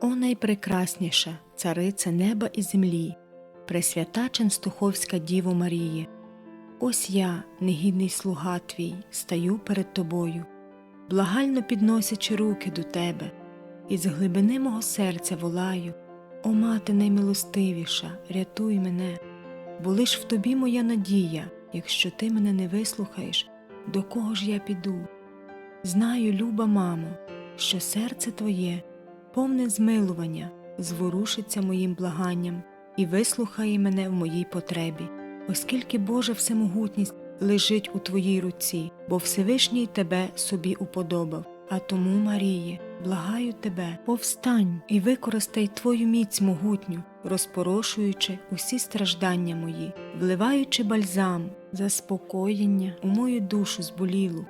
О найпрекрасніша царице неба і землі, Пресвята Ченстуховська Діво Марії, ось я, негідний слуга твій, стаю перед тобою, благально підносячи руки до тебе, і з глибини мого серця волаю, О мати наймилостивіша, рятуй мене, бо лиш в тобі моя надія, якщо ти мене не вислухаєш, до кого ж я піду? Знаю, люба мамо, що серце твоє, повне змилування, зворушиться моїм благанням і вислухає мене в моїй потребі, оскільки Божа всемогутність лежить у твоїй руці, бо Всевишній тебе собі уподобав. А тому, Маріє, благаю тебе, повстань і використай твою міць могутню, розпорошуючи усі страждання мої, вливаючи бальзам, заспокоєння у мою душу зболілу,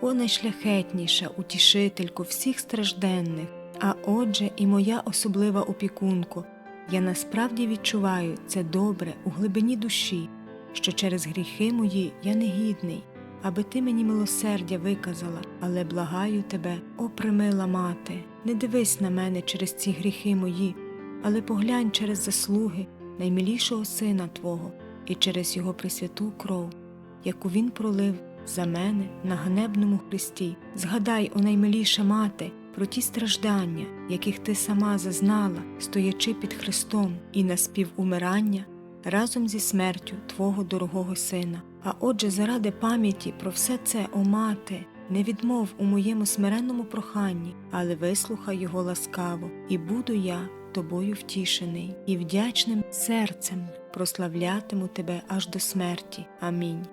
о найшляхетніша утішителько всіх стражденних, а отже, і моя особлива опікунко, я насправді відчуваю це добре у глибині душі, що через гріхи мої я негідний, аби ти мені милосердя виказала, але благаю тебе, о примила мати, не дивись на мене через ці гріхи мої, але поглянь через заслуги наймилішого сина Твого і через його пресвяту кров, яку він пролив за мене на ганебному хресті. Згадай, о наймиліша мати, про ті страждання, яких ти сама зазнала, стоячи під Христом і на співумирання разом зі смертю Твого дорогого сина. А отже, заради пам'яті про все це, о мати, не відмов у моєму смиренному проханні, але вислухай його ласкаво, і буду я тобою втішений і вдячним серцем прославлятиму тебе аж до смерті. Амінь.